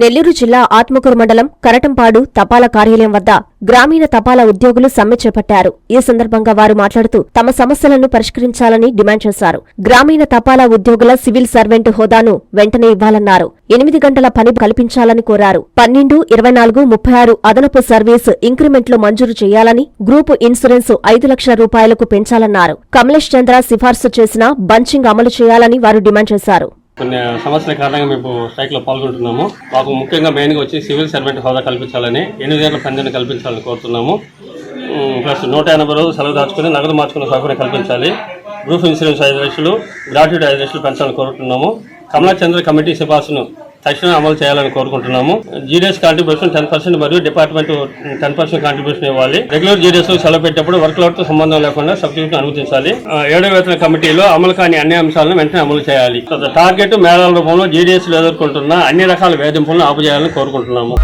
నెల్లూరు జిల్లా ఆత్మకూరు మండలం కరటంపాడు తపాలా కార్యాలయం వద్ద గ్రామీణ తపాలా ఉద్యోగులు సమ్మె చేపట్టారు. ఈ సందర్భంగా వారు మాట్లాడుతూ తమ సమస్యలను పరిష్కరించాలని డిమాండ్ చేశారు. గ్రామీణ తపాలా ఉద్యోగుల సివిల్ సర్వెంట్ హోదాను వెంటనే ఇవ్వాలన్నారు. ఎనిమిది గంటల పని కల్పించాలని కోరారు. పన్నెండు ఇరవై నాలుగు ముప్పై ఆరు అదనపు సర్వీస్ ఇంక్రిమెంట్లు మంజూరు చేయాలని గ్రూపు ఇన్సూరెన్స్ ఐదు లక్షల రూపాయలకు పెంచాలన్నారు. కమలేష్ చంద్ర సిఫార్సు చేసిన బంచింగ్ అమలు చేయాలని వారు డిమాండ్ చేశారు. కొన్ని సమస్యల కారణంగా మేము స్ట్రైక్లో పాల్గొంటున్నాము. మాకు ముఖ్యంగా మెయిన్గా వచ్చి సివిల్ సర్వెంట్ హోదా కల్పించాలని ఎనిమిది గంటల పనిని కల్పించాలని కోరుతున్నాము. ప్లస్ నూట ఎనభై రోజులు సెలవు దాచుకుని నగదు మార్చుకునే సౌకర్యం కల్పించాలి. గ్రూప్ ఇన్సూరెన్స్ ఐదు లక్షలు గ్రాట్యుటీ ఐదు లక్షలు పెంచాలని కోరుతున్నాము కమలా చంద్ర కమిటీ సిఫార్సును తక్షణం అమలు చేయాలని కోరుకుంటున్నాము. జీడీఎస్ కాంట్రిబ్యూషన్ టెన్ పర్సెంట్ మరియు డిపార్ట్మెంట్ టెన్ పర్సెంట్ కాంట్రిబ్యూషన్ ఇవ్వాలి. రెగ్యులర్ జీడీఎస్ సెలవు పెట్టేటప్పుడు వర్క్ లోడ్తో సంబంధం లేకుండా సబ్సిడీ అనుమతించాలి. ఆ, ఏడో వేతన కమిటీలో అమలు కాని అన్ని అంశాలను వెంటనే అమలు చేయాలి. టార్గెట్ మేళాల రూపంలో జీడీఎస్ ఎదుర్కొంటున్న అన్ని రకాల వేధింపులను ఆపుచేయాలని కోరుకుంటున్నాము.